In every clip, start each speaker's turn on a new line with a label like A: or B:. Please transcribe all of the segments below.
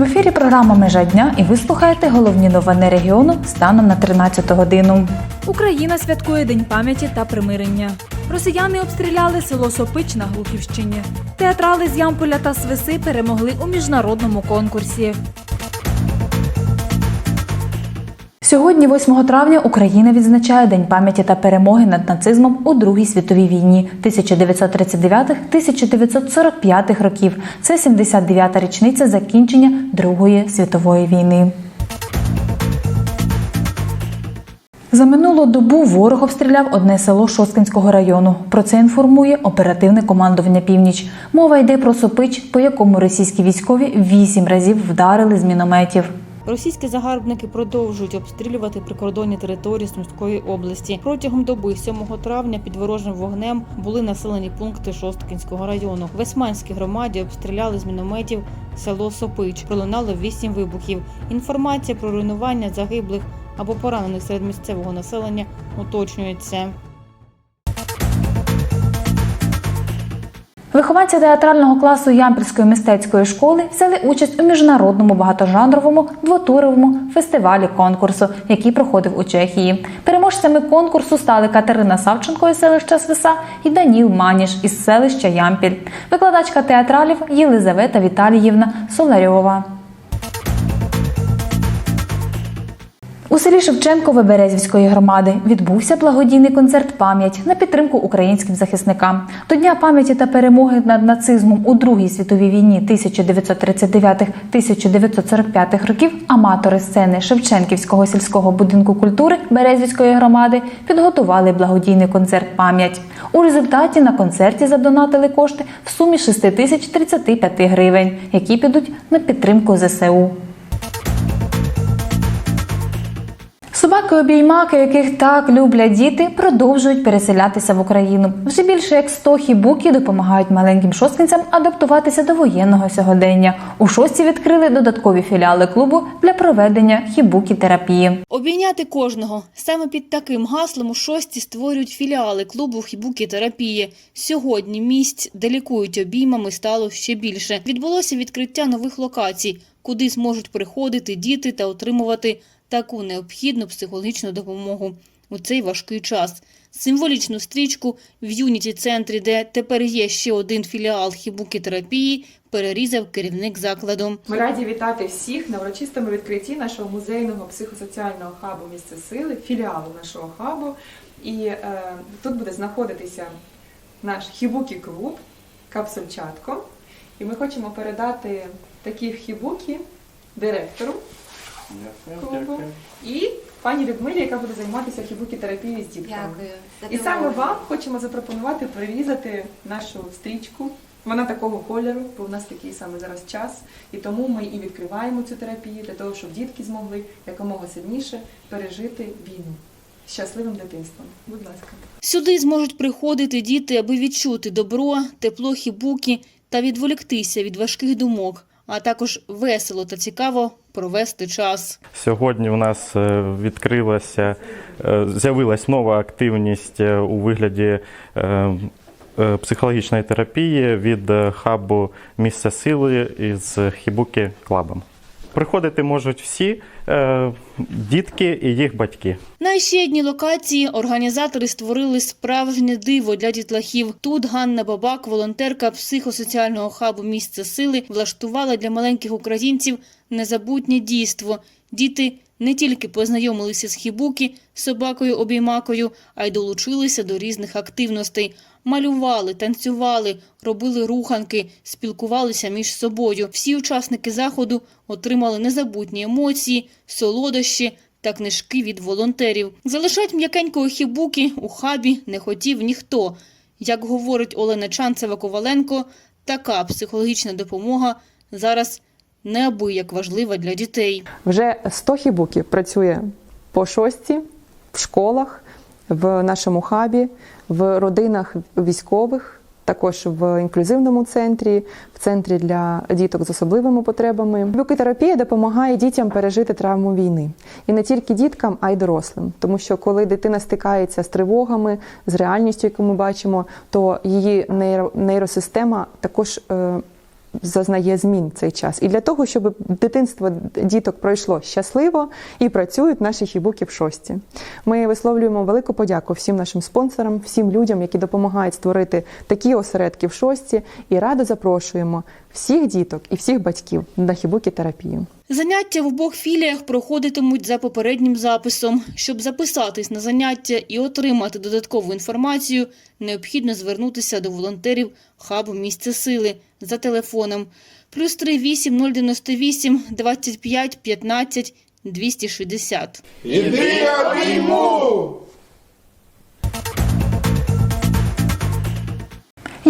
A: В ефірі програма Межа дня і ви слухаєте головні новини регіону станом на 13 годину.
B: Україна святкує День пам'яті та примирення. Росіяни обстріляли село Сопич на Глухівщині. Театрали з Ямполя та Свиси перемогли у міжнародному конкурсі.
A: Сьогодні, 8 травня, Україна відзначає День пам'яті та перемоги над нацизмом у Другій світовій війні 1939-1945 років. Це 79-та річниця закінчення Другої світової війни. За минулу добу ворог обстріляв одне село Шосткинського району. Про це інформує оперативне командування Північ. Мова йде про Сопич, по якому російські військові вісім разів вдарили з мінометів.
C: Російські загарбники продовжують обстрілювати прикордонні території Сумської області. Протягом доби 7 травня під ворожим вогнем були населені пункти Шосткінського району. В Весманській громаді обстріляли з мінометів село Сопич. Пролунало вісім вибухів. Інформація про руйнування загиблих або поранених серед місцевого населення уточнюється.
A: Вихованці театрального класу Ямпільської мистецької школи взяли участь у міжнародному багатожанровому двотуровому фестивалі конкурсу, який проходив у Чехії. Переможцями конкурсу стали Катерина Савченко із селища Свиса і Даніл Маніш із селища Ямпіль, викладачка театралів Єлизавета Віталіївна Соларьова. У селі Шевченкове Березівської громади відбувся благодійний концерт пам'ять на підтримку українським захисникам. До Дня пам'яті та перемоги над нацизмом у Другій світовій війні 1939-1945 років аматори сцени Шевченківського сільського будинку культури Березівської громади підготували благодійний концерт пам'ять. У результаті на концерті задонатили кошти в сумі 6 тисяч 35 гривень, які підуть на підтримку ЗСУ. Собаки обіймаки, яких так люблять діти, продовжують переселятися в Україну. Вже більше як 100 хібуки допомагають маленьким шосткинцям адаптуватися до воєнного сьогодення. У шості відкрили додаткові філіали клубу для проведення хібукі-терапії.
C: Обійняти кожного саме під таким гаслом у шості створюють філіали клубу хібуки терапії. Сьогодні місць, де лікують обіймами, стало ще більше. Відбулося відкриття нових локацій, куди зможуть приходити діти та отримувати таку необхідну психологічну допомогу у цей важкий час. Символічну стрічку в юніті центрі, де тепер є ще один філіал хібуки терапії, перерізав керівник закладу.
D: Ми раді вітати всіх на урочистому відкритті нашого музейного психосоціального хабу місце сили, філіалу нашого хабу. І е, тут буде знаходитися наш хібукі клуб Капсульчатко. І ми хочемо передати такі хібукі директору клубу і пані Людмилі, яка буде займатися хібукі терапією з дітками.
E: Дякую.
D: І саме вам хочемо запропонувати перерізати нашу стрічку. Вона такого кольору, бо в нас такий саме зараз час. І тому ми і відкриваємо цю терапію для того, щоб дітки змогли якомога сильніше пережити війну щасливим дитинством. Будь ласка.
C: Сюди зможуть приходити діти, аби відчути добро, тепло хібуки та відволіктися від важких думок, а також весело та цікаво провести час.
F: Сьогодні у нас е, відкрилася, е, з'явилась нова активність е, у вигляді психологічної терапії від хабу місця сили із Хібуки Клабом. Приходити можуть всі е, дітки і їх батьки.
C: На ще одній локації організатори створили справжнє диво для дітлахів. Тут Ганна Бабак, волонтерка психосоціального хабу місце сили, влаштувала для маленьких українців незабутнє дійство. Діти не тільки познайомилися з хібуки, собакою обіймакою, а й долучилися до різних активностей. Малювали, танцювали, робили руханки, спілкувалися між собою. Всі учасники заходу отримали незабутні емоції, солодощі та книжки від волонтерів. Залишать м'якенького хібуки у хабі не хотів ніхто. Як говорить Олена Чанцева-Коваленко, така психологічна допомога зараз неабияк важлива для дітей.
G: Вже 100 хібуків працює по шості, в школах, в нашому хабі, в родинах військових, також в інклюзивному центрі, в центрі для діток з особливими потребами. Бюкотерапія допомагає дітям пережити травму війни. І не тільки діткам, а й дорослим. Тому що коли дитина стикається з тривогами, з реальністю, яку ми бачимо, то її нейро- нейросистема також. Зазнає змін цей час. І для того, щоб дитинство діток пройшло щасливо і працюють наші хібуки в шості. Ми висловлюємо велику подяку всім нашим спонсорам, всім людям, які допомагають створити такі осередки в шості, і радо запрошуємо всіх діток і всіх батьків на хібуки терапію.
C: Заняття в обох філіях проходитимуть за попереднім записом. Щоб записатись на заняття і отримати додаткову інформацію, необхідно звернутися до волонтерів хабу «Місце сили» за телефоном плюс 38 098 25 15 260.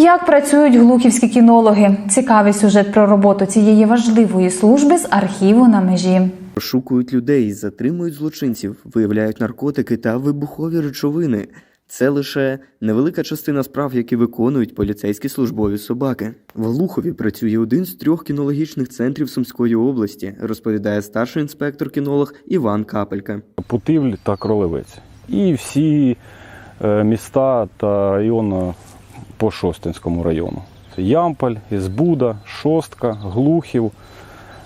A: Як працюють глухівські кінологи? Цікавий сюжет про роботу цієї важливої служби з архіву на межі.
E: Розшукують людей, затримують злочинців, виявляють наркотики та вибухові речовини. Це лише невелика частина справ, які виконують поліцейські службові собаки. В Глухові працює один з трьох кінологічних центрів Сумської області, розповідає старший інспектор кінолог Іван Капелька.
H: Путивль та Кролевець. І всі е, міста та райони по Шостинському району. Це Ямполь, Ізбуда, Шостка, Глухів.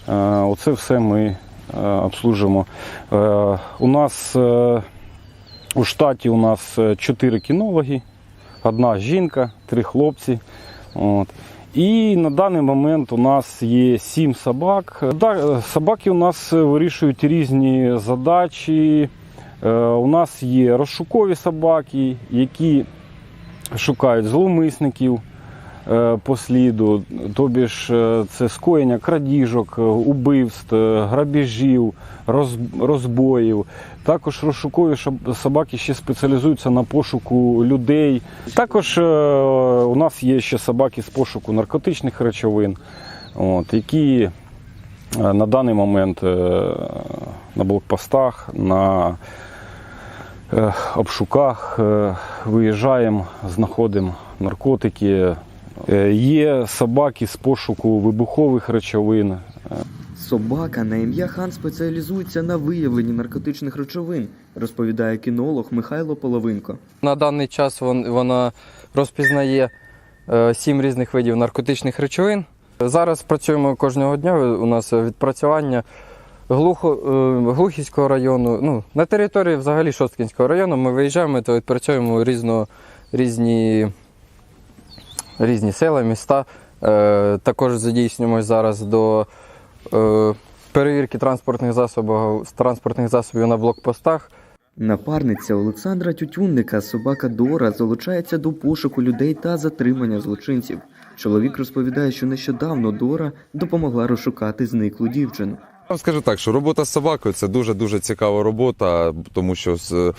H: Е, Оце все ми е, обслужимо. Е, У нас у штаті у нас е, чотири кінологи, одна жінка, три хлопці. От. І на даний момент у нас є сім собак. Собаки у нас вирішують різні задачі. У нас є розшукові собаки, які шукають зловмисників е, по сліду, тобі ж е, це скоєння крадіжок, е, убивств, грабіжів, розбоїв. Також розшукові собаки ще спеціалізуються на пошуку людей. Також у нас є ще собаки з пошуку наркотичних речовин, от, які на даний момент на блокпостах, на обшуках е, виїжджаємо, знаходимо наркотики. Е, Є собаки з пошуку вибухових речовин.
E: Собака на ім'я Хан спеціалізується на виявленні наркотичних речовин, розповідає кінолог Михайло Половинко.
I: На даний час вон- вона розпізнає е, сім різних видів наркотичних речовин. Зараз працюємо кожного дня. У нас відпрацювання глухо, е, Глухівського району. Ну, на території взагалі Шосткінського району ми виїжджаємо та відпрацюємо різно, різні, різні села, міста. Е, Також задійснюємося зараз до е, перевірки транспортних засобів, транспортних засобів на блокпостах.
E: Напарниця Олександра Тютюнника, собака Дора, залучається до пошуку людей та затримання злочинців. Чоловік розповідає, що нещодавно Дора допомогла розшукати зниклу дівчину.
J: Вам скажу так, що робота з собакою це дуже дуже цікава робота, тому що, е,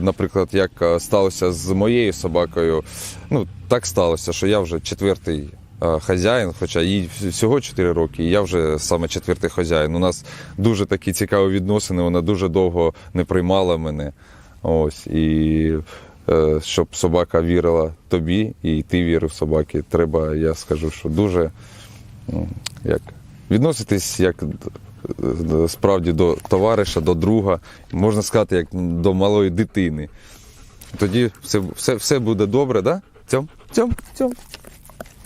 J: наприклад, як е, сталося з моєю собакою, ну так сталося, що я вже четвертий е, хазяїн, хоча їй всього 4 роки, і я вже саме четвертий хазяїн. У нас дуже такі цікаві відносини. Вона дуже довго не приймала мене. Ось і щоб собака вірила тобі, і ти вірив собаки. Треба, я скажу, що дуже ну, як відноситись як справді до товариша, до друга, можна сказати, як до малої дитини. Тоді все, все, все буде добре, да? Цьом, цьом, цьом.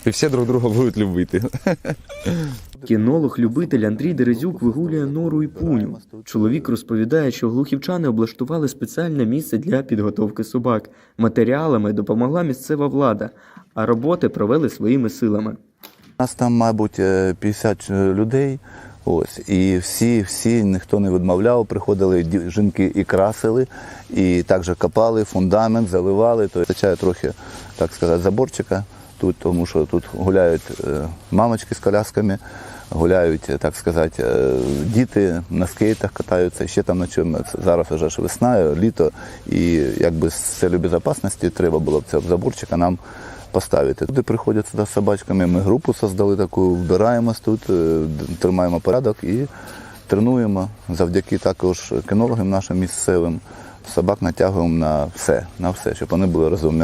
J: І всі друг друга будуть любити.
E: Кінолог-любитель Андрій Дерезюк вигулює нору і пуню. Чоловік розповідає, що глухівчани облаштували спеціальне місце для підготовки собак. Матеріалами допомогла місцева влада, а роботи провели своїми силами.
K: У Нас там, мабуть, е, 50 людей. Ось, і всі, всі, ніхто не відмовляв, приходили жінки і красили, і також копали фундамент, заливали. То вистачає трохи, так сказати, заборчика тут, тому що тут гуляють е, мамочки з колясками, гуляють, е, так сказати, е, діти на скейтах катаються. Ще там на чому зараз вже ж весна, літо, і якби з целью безпечності треба було б цього заборчика нам поставити. Туди приходять сюди з собачками. Ми групу создали таку, вбираємось тут, е, тримаємо порядок і тренуємо завдяки також кінологам нашим місцевим. Собак натягуємо на все, на все, щоб вони були розумні.